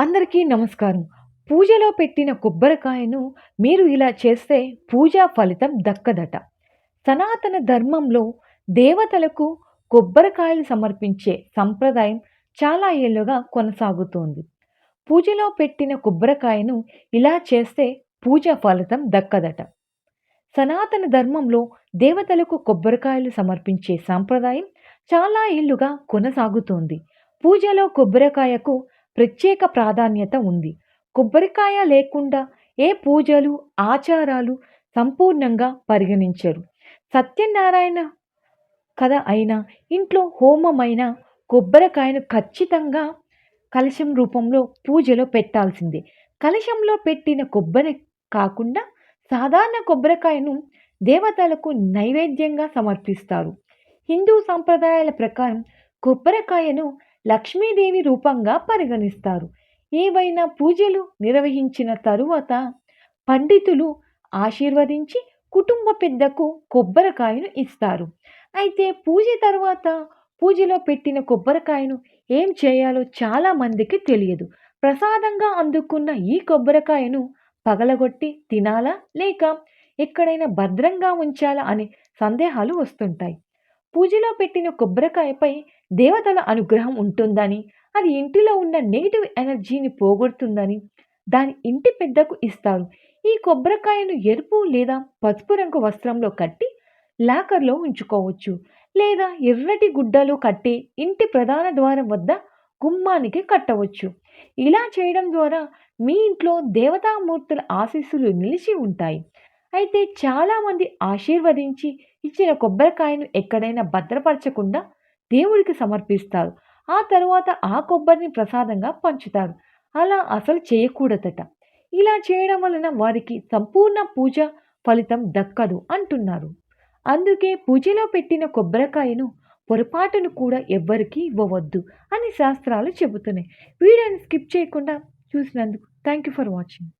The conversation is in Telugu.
అందరికీ నమస్కారం. పూజలో పెట్టిన కొబ్బరికాయను మీరు ఇలా చేస్తే పూజా ఫలితం దక్కదట. సనాతన ధర్మంలో దేవతలకు కొబ్బరికాయలు సమర్పించే సంప్రదాయం చాలా ఏళ్ళుగా కొనసాగుతోంది. పూజలో పెట్టిన కొబ్బరికాయను ఇలా చేస్తే పూజా ఫలితం దక్కదట. సనాతన ధర్మంలో దేవతలకు కొబ్బరికాయలు సమర్పించే సాంప్రదాయం చాలా ఏళ్ళుగా కొనసాగుతోంది. పూజలో కొబ్బరికాయకు ప్రత్యేక ప్రాధాన్యత ఉంది. కొబ్బరికాయ లేకుండా ఏ పూజలు ఆచారాలు సంపూర్ణంగా పరిగణించరు. సత్యనారాయణ కథ అయినా ఇంట్లో హోమమైన కొబ్బరికాయను ఖచ్చితంగా కలశం రూపంలో పూజలో పెట్టాల్సిందే. కలశంలో పెట్టిన కొబ్బరి కాకుండా సాధారణ కొబ్బరికాయను దేవతలకు నైవేద్యంగా సమర్పిస్తారు. హిందూ సంప్రదాయాల ప్రకారం కొబ్బరికాయను లక్ష్మీదేవి రూపంగా పరిగణిస్తారు. ఏవైనా పూజలు నిర్వహించిన తరువాత పండితులు ఆశీర్వదించి కుటుంబ పెద్దకు కొబ్బరికాయను ఇస్తారు. అయితే పూజ తర్వాత పూజలో పెట్టిన కొబ్బరికాయను ఏం చేయాలో చాలా మందికి తెలియదు. ప్రసాదంగా అందుకున్న ఈ కొబ్బరికాయను పగలగొట్టి తినాలా? లేక ఎక్కడైనా భద్రంగా ఉంచాలా? అనే సందేహాలు వస్తుంటాయి. పూజలో పెట్టిన కొబ్బరికాయపై దేవతల అనుగ్రహం ఉంటుందని అది ఇంటిలో ఉన్న నెగిటివ్ ఎనర్జీని పోగొడుతుందని దాని ఇంటి పెద్దకు ఇస్తారు. ఈ కొబ్బరికాయను ఎరుపు లేదా పసుపు రంగు వస్త్రంలో కట్టి లాకర్లో ఉంచుకోవచ్చు లేదా ఎర్రటి గుడ్డలో కట్టి ఇంటి ప్రధాన ద్వారం వద్ద గుమ్మానికి కట్టవచ్చు. ఇలా చేయడం ద్వారా మీ ఇంట్లో దేవతామూర్తుల ఆశీస్సులు నిలిచి ఉంటాయి. అయితే చాలామంది ఆశీర్వదించి ఇచ్చిన కొబ్బరికాయను ఎక్కడైనా భద్రపరచకుండా దేవుడికి సమర్పిస్తారు. ఆ తరువాత ఆ కొబ్బరిని ప్రసాదంగా పంచుతారు. అలా అసలు చేయకూడదట. ఇలా చేయడం వలన వారికి సంపూర్ణ పూజ ఫలితం దక్కదు అంటున్నారు. అందుకే పూజలో పెట్టిన కొబ్బరికాయను పొరపాటును కూడా ఎవ్వరికీ ఇవ్వవద్దు అని శాస్త్రాలు చెబుతున్నాయి. వీడియోని స్కిప్ చేయకుండా చూసినందుకు థ్యాంక్ యూ ఫర్ వాచింగ్.